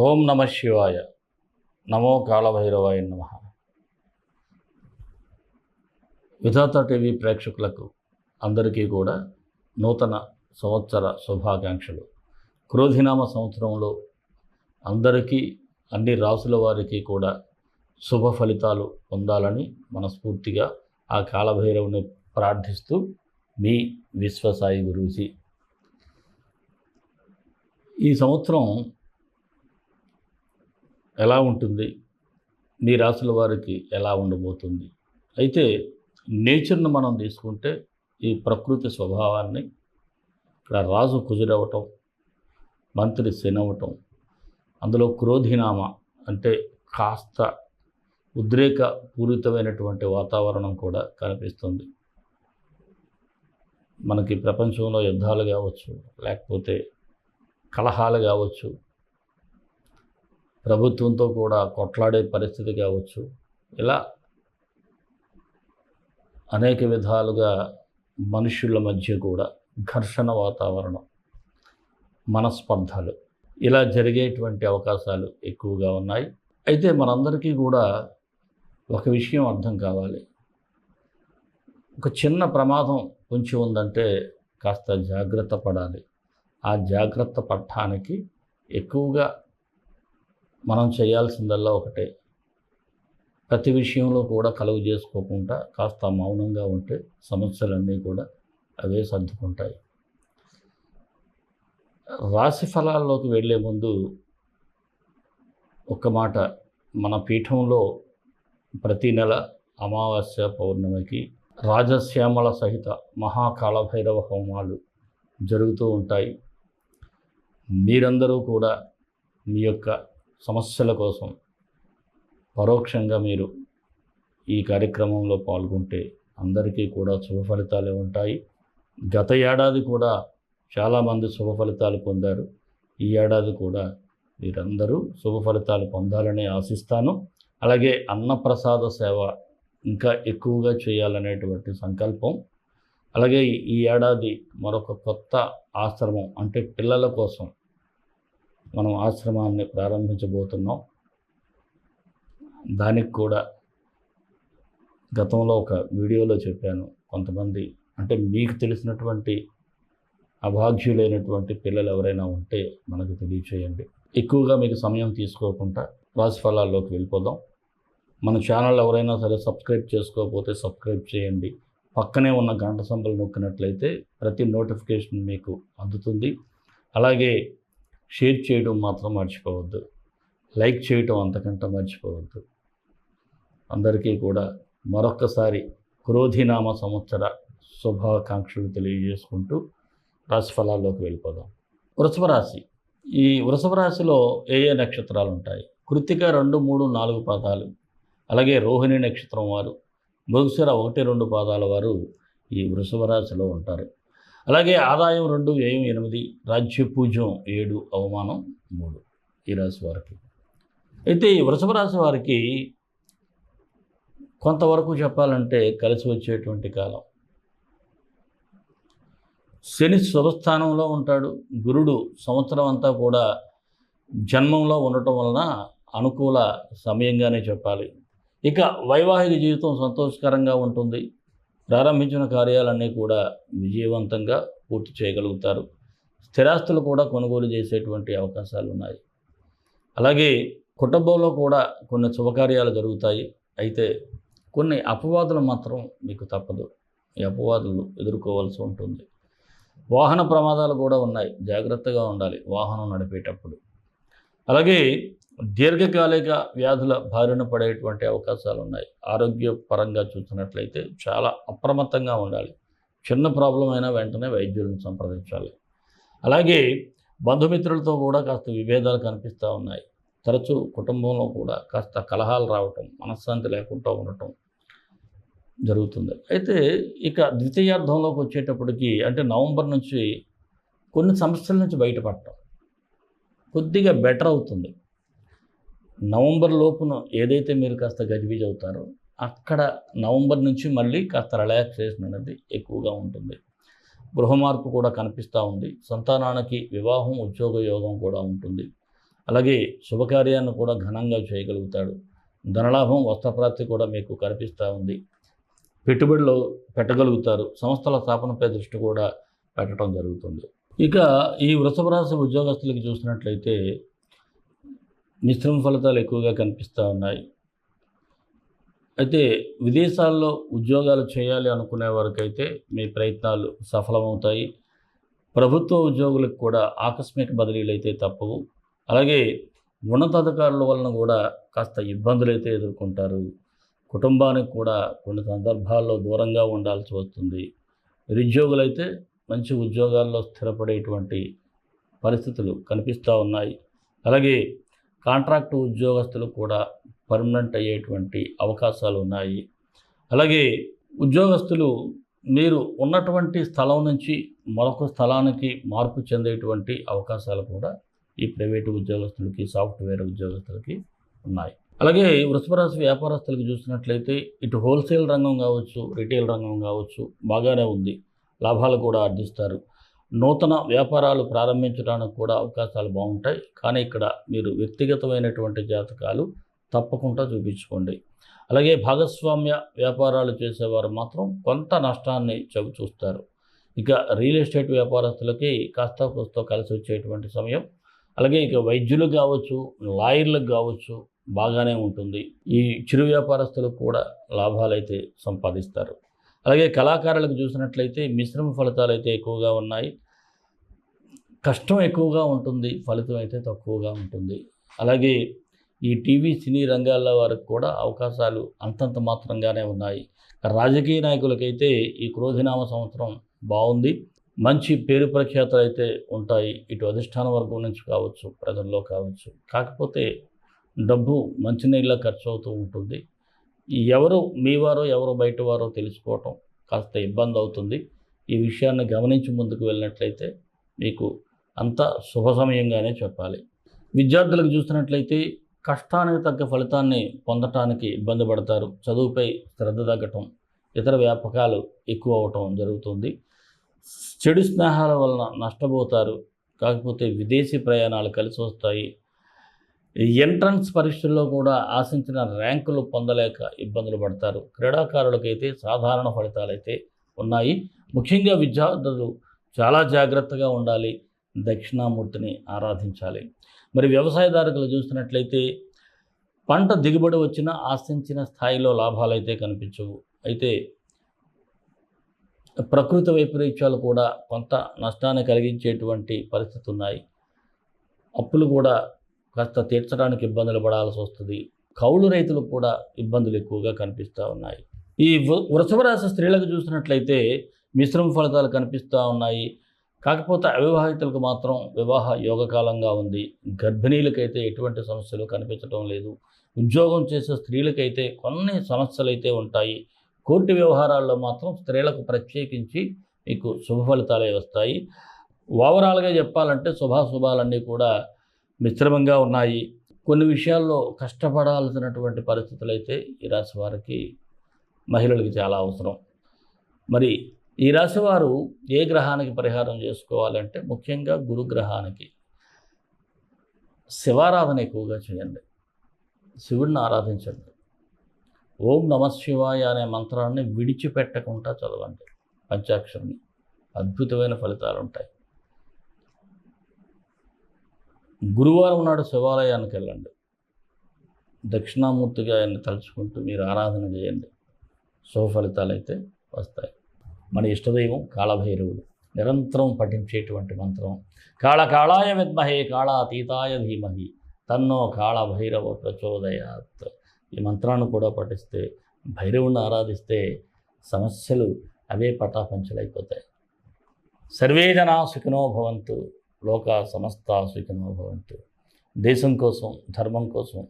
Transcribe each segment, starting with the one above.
ఓం నమ శివాయ. నమో కాళభైరవాయ నమ. విధాత టీవీ ప్రేక్షకులకు అందరికీ కూడా నూతన సంవత్సర శుభాకాంక్షలు. క్రోధినామ సంవత్సరంలో అందరికీ అన్ని రాసుల వారికి కూడా శుభ ఫలితాలు పొందాలని మనస్ఫూర్తిగా ఆ కాళభైరవుని ప్రార్థిస్తూ మీ విశ్వసాయి గురూజీ. ఈ సంవత్సరం ఎలా ఉంటుంది? మీ రాసుల వారికి ఎలా ఉండబోతుంది? అయితే నేచర్ను మనం తీసుకుంటే ఈ ప్రకృతి స్వభావాన్ని ఇక్కడ రాజు కుజురవటం మంత్రి శనవ్వటం అందులో క్రోధినామ అంటే కాస్త ఉద్రేక పూరితమైనటువంటి వాతావరణం కూడా కనిపిస్తుంది. మనకి ప్రపంచంలో యుద్ధాలు కావచ్చు లేకపోతే కలహాలు కావచ్చు ప్రభుత్వంతో కూడా కొట్లాడే పరిస్థితి కావచ్చు. ఇలా అనేక విధాలుగా మనుషుల మధ్య కూడా ఘర్షణ వాతావరణం మనస్పర్ధలు ఇలా జరిగేటువంటి అవకాశాలు ఎక్కువగా ఉన్నాయి. అయితే మనందరికీ కూడా ఒక విషయం అర్థం కావాలి. ఒక చిన్న ప్రమాదం కొంచెం ఉందంటే కాస్త జాగ్రత్త పడాలి. ఆ జాగ్రత్త పడటానికి ఎక్కువగా మనం చేయాల్సిందల్లా ఒకటే. ప్రతి విషయంలో కూడా కలుగు చేసుకోకుండా కాస్త మౌనంగా ఉంటే సమస్యలన్నీ కూడా అవే సర్దుకుంటాయి. రాశి ఫలాల్లోకి వెళ్ళే ముందు ఒక మాట. మన పీఠంలో ప్రతి నెల అమావాస్య పౌర్ణమికి రాజశ్యామల సహిత మహాకాళభైరవ హోమాలు జరుగుతూ ఉంటాయి. మీరందరూ కూడా మీ యొక్క సమస్యల కోసం పరోక్షంగా మీరు ఈ కార్యక్రమంలో పాల్గొంటే అందరికీ కూడా శుభ ఫలితాలే ఉంటాయి. గత ఏడాది కూడా చాలామంది శుభ ఫలితాలు పొందారు. ఈ ఏడాది కూడా మీరందరూ శుభ ఫలితాలు పొందాలని ఆశిస్తాను. అలాగే అన్నప్రసాద సేవ ఇంకా ఎక్కువగా చేయాలనేటువంటి సంకల్పం. అలాగే ఈ ఏడాది మరొక కొత్త ఆశ్రమం అంటే పిల్లల కోసం మనం ఆశ్రమాన్ని ప్రారంభించబోతున్నాం. దానికి కూడా గతంలో ఒక వీడియోలో చెప్పాను. కొంతమంది అంటే మీకు తెలిసినటువంటి అభాగ్యులైనటువంటి పిల్లలు ఎవరైనా ఉంటే మనకు తెలియచేయండి. ఎక్కువగా మీకు సమయం తీసుకోకుండా రాశి ఫలాల్లోకి వెళ్ళిపోదాం. మన ఛానల్ ఎవరైనా సరే సబ్స్క్రైబ్ చేసుకోకపోతే సబ్స్క్రైబ్ చేయండి. పక్కనే ఉన్న గంట సంబలు నొక్కినట్లయితే ప్రతి నోటిఫికేషన్ మీకు అందుతుంది. అలాగే షేర్ చేయడం మాత్రం మర్చిపోవద్దు. లైక్ చేయడం అంతకంటే మర్చిపోవద్దు. అందరికీ కూడా మరొక్కసారి క్రోధినామ సంవత్సర శుభాకాంక్షలు తెలియజేసుకుంటూ రాశిఫలాల్లోకి వెళ్ళిపోదాం. వృషభ రాశి. ఈ వృషభ రాశిలో ఏ ఏ నక్షత్రాలు ఉంటాయి? కృత్తిక రెండు మూడు నాలుగు పాదాలు. అలాగే రోహిణి నక్షత్రం వారు మృగశిర ఒకటి రెండు పాదాల వారు ఈ వృషభ రాశిలో ఉంటారు. అలాగే ఆదాయం రెండు వ్యయం ఎనిమిది రాజ్య పూజ్యం ఏడు అవమానం మూడు ఈ రాశి వారికి. అయితే ఈ వృషభ రాశి వారికి కొంతవరకు చెప్పాలంటే కలిసి వచ్చేటువంటి కాలం. శని శుభస్థానంలో ఉంటాడు. గురుడు సంవత్సరం అంతా కూడా జన్మంలో ఉండటం వలన అనుకూల సమయంగానే చెప్పాలి. ఇక వైవాహిక జీవితం సంతోషకరంగా ఉంటుంది. ప్రారంభించిన కార్యాలన్నీ కూడా విజయవంతంగా పూర్తి చేయగలుగుతారు. స్థిరాస్తులు కూడా కొనుగోలు చేసేటువంటి అవకాశాలు ఉన్నాయి అలాగే కుటుంబంలో కూడా కొన్ని శుభకార్యాలు జరుగుతాయి. అయితే కొన్ని అపవాదులు మాత్రం మీకు తప్పదు. ఈ అపవాదులు ఎదుర్కోవాల్సి ఉంటుంది. వాహన ప్రమాదాలు కూడా ఉన్నాయి. జాగ్రత్తగా ఉండాలి వాహనం నడిపేటప్పుడు. అలాగే దీర్ఘకాలిక వ్యాధుల బారిన పడేటువంటి అవకాశాలు ఉన్నాయి ఆరోగ్యపరంగా చూసినట్లయితే చాలా అప్రమత్తంగా ఉండాలి. చిన్న ప్రాబ్లం అయినా వెంటనే వైద్యులను సంప్రదించాలి. అలాగే బంధుమిత్రులతో కూడా కాస్త విభేదాలు కనిపిస్తూ ఉన్నాయి. తరచూ కుటుంబంలో కూడా కాస్త కలహాలు రావటం మనశ్శాంతి లేకుండా ఉండటం జరుగుతుంది. అయితే ఇక ద్వితీయార్థంలోకి వచ్చేటప్పటికి అంటే నవంబర్ నుంచి కొన్ని సమస్యల నుంచి బయటపడటం కొద్దిగా బెటర్ అవుతుంది. నవంబర్ లోపున ఏదైతే మీరు కాస్త గజిబిజి అవుతారో అక్కడ నవంబర్ నుంచి మళ్ళీ కాస్త రిలాక్సేషన్ అనేది ఎక్కువగా ఉంటుంది. గృహ మార్పు కూడా కనిపిస్తూ ఉంది. సంతానానికి వివాహం ఉద్యోగ యోగం కూడా ఉంటుంది. అలాగే శుభకార్యాన్ని కూడా ఘనంగా చేయగలుగుతాడు. ధనలాభం వస్త్రప్రాప్తి కూడా మీకు కనిపిస్తూ ఉంది. పెట్టుబడులు పెట్టగలుగుతారు. సంస్థల స్థాపనపై దృష్టి కూడా పెట్టడం జరుగుతుంది. ఇక ఈ వృషభ రాశి ఉద్యోగస్తులకి చూసినట్లయితే మిశ్రమ ఫలితాలు ఎక్కువగా కనిపిస్తూ ఉన్నాయి. అయితే విదేశాల్లో ఉద్యోగాలు చేయాలి అనుకునే వారికైతే మీ ప్రయత్నాలు సఫలమవుతాయి. ప్రభుత్వ ఉద్యోగులకు కూడా ఆకస్మిక బదిలీలు అయితే తప్పవు. అలాగే ఉన్నతాధికారుల వలన కూడా కాస్త ఇబ్బందులు అయితే ఎదుర్కొంటారు. కుటుంబానికి కూడా కొన్ని సందర్భాల్లో దూరంగా ఉండాల్సి వస్తుంది. నిరుద్యోగులైతే మంచి ఉద్యోగాల్లో స్థిరపడేటువంటి పరిస్థితులు కనిపిస్తూ ఉన్నాయి. అలాగే కాంట్రాక్టు ఉద్యోగస్తులు కూడా పర్మనెంట్ అయ్యేటువంటి అవకాశాలు ఉన్నాయి. అలాగే ఉద్యోగస్తులు మీరు ఉన్నటువంటి స్థలం నుంచి మరొక స్థలానికి మార్పు చెందేటువంటి అవకాశాలు కూడా ఈ ప్రైవేటు ఉద్యోగస్తులకి సాఫ్ట్వేర్ ఉద్యోగస్తులకి ఉన్నాయి. అలాగే వృషభ వ్యాపారస్తులకు చూసినట్లయితే ఇటు హోల్సేల్ రంగం కావచ్చు రిటైల్ రంగం కావచ్చు బాగానే ఉంది. లాభాలు కూడా ఆర్జిస్తారు. నూతన వ్యాపారాలు ప్రారంభించడానికి కూడా అవకాశాలు బాగుంటాయి. కానీ ఇక్కడ మీరు వ్యక్తిగతమైనటువంటి జాతకాలు తప్పకుండా చూపించుకోండి. అలాగే భాగస్వామ్య వ్యాపారాలు చేసేవారు మాత్రం కొంత నష్టాన్ని చవి చూస్తారు ఇక రియల్ ఎస్టేట్ వ్యాపారస్తులకి కాస్త కోస్తో కలిసి వచ్చేటువంటి సమయం. అలాగే ఇక వైద్యులు కావచ్చు లాయర్లకు కావచ్చు బాగానే ఉంటుంది. ఈ చిరు వ్యాపారస్తులకు కూడా లాభాలైతే సంపాదిస్తారు. అలాగే కళాకారులకు చూసినట్లయితే మిశ్రమ ఫలితాలు అయితే ఎక్కువగా ఉన్నాయి. కష్టం ఎక్కువగా ఉంటుంది ఫలితం అయితే తక్కువగా ఉంటుంది. అలాగే ఈ టీవీ సినీ రంగాల వారికి కూడా అవకాశాలు అంతంత మాత్రంగానే ఉన్నాయి. రాజకీయ నాయకులకైతే ఈ క్రోధినామ సంవత్సరం బాగుంది. మంచి పేరు ప్రఖ్యాతలు అయితే ఉంటాయి. ఇటు అధిష్టాన వర్గం నుంచి కావచ్చు ప్రజల్లో కావచ్చు. కాకపోతే డబ్బు మంచినీళ్ళ ఖర్చు అవుతూ ఉంటుంది. ఎవరు మీవారో ఎవరు బయట వారో తెలుసుకోవటం కాస్త ఇబ్బంది అవుతుంది. ఈ విషయాన్ని గమనించి ముందుకు వెళ్ళినట్లయితే మీకు అంత శుభ సమయంగానే చెప్పాలి. విద్యార్థులకు చూసినట్లయితే కష్టానికి తగ్గ ఫలితాన్ని పొందటానికి ఇబ్బంది పడతారు. చదువుపై శ్రద్ధ తగ్గటం ఇతర వ్యాపకాలు ఎక్కువ అవటం జరుగుతుంది. చెడు స్నేహాల వలన నష్టపోతారు. కాకపోతే విదేశీ ప్రయాణాలు కలిసి వస్తాయి. ఎంట్రన్స్ పరీక్షల్లో కూడా ఆశించిన ర్యాంకులు పొందలేక ఇబ్బందులు పడతారు. క్రీడాకారులకైతే సాధారణ ఫలితాలు అయితే ఉన్నాయి. ముఖ్యంగా విద్యార్థులు చాలా జాగ్రత్తగా ఉండాలి. దక్షిణామూర్తిని ఆరాధించాలి. మరి వ్యవసాయదారులు చూసినట్లయితే పంట దిగుబడి వచ్చిన ఆశించిన స్థాయిలో లాభాలు అయితే కనిపించవు. అయితే ప్రకృతి వైపరీత్యాలు కూడా కొంత నష్టాన్ని కలిగించేటువంటి పరిస్థితి ఉన్నాయి అప్పులు కూడా కాస్త తీర్చడానికి ఇబ్బందులు పడాల్సి వస్తుంది. కౌలు రైతులకు కూడా ఇబ్బందులు ఎక్కువగా కనిపిస్తూ ఉన్నాయి. ఈ వృషభ రాశి స్త్రీలకు చూసినట్లయితే మిశ్రమ ఫలితాలు కనిపిస్తూ ఉన్నాయి. కాకపోతే అవివాహితులకు మాత్రం వివాహ యోగకాలంగా ఉంది. గర్భిణీలకైతే ఎటువంటి సమస్యలు కనిపించడం లేదు. ఉద్యోగం చేసే స్త్రీలకైతే కొన్ని సమస్యలు అయితే ఉంటాయి. కోర్టు వ్యవహారాల్లో మాత్రం స్త్రీలకు ప్రత్యేకించి మీకు శుభ ఫలితాలే వస్తాయి. ఓవరాల్గా చెప్పాలంటే శుభాశుభాలన్నీ కూడా మిశ్రమంగా ఉన్నాయి. కొన్ని విషయాల్లో కష్టపడాల్సినటువంటి పరిస్థితులు అయితే ఈ రాశి వారికి మహిళలకు చాలా అవసరం. మరి ఈ రాశి వారు ఏ గ్రహానికి పరిహారం చేసుకోవాలంటే ముఖ్యంగా గురుగ్రహానికి శివారాధన ఎక్కువగా చేయండి. శివుడిని ఆరాధించండి. ఓం నమ శివాయ అనే మంత్రాన్ని విడిచిపెట్టకుండా చదవండి. పంచాక్షరిని. అద్భుతమైన ఫలితాలు ఉంటాయి గురువారం నాడు శివాలయానికి వెళ్ళండి. దక్షిణామూర్తిగా ఆయన్ని తలుచుకుంటూ మీరు ఆరాధన చేయండి. శుభఫలితాలు అయితే వస్తాయి. మన ఇష్టదైవం కాళభైరవుడు. నిరంతరం పఠించేటువంటి మంత్రం కాళకాళాయ విద్మహే కాళాతీతాయ ధీమహి తన్నో కాళభైరవ ప్రచోదయాత్. ఈ మంత్రాన్ని కూడా పఠిస్తే భైరవుని ఆరాధిస్తే సమస్యలు అవే పటాపంచలైపోతాయి. సర్వే జనా సుఖినో భవంతు. లోక సమస్త సుఖినో భవంతు దేశం కోసం ధర్మం కోసం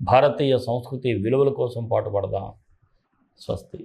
భారతీయ సంస్కృతి విలువల కోసం పాటుపడదాం స్వస్తి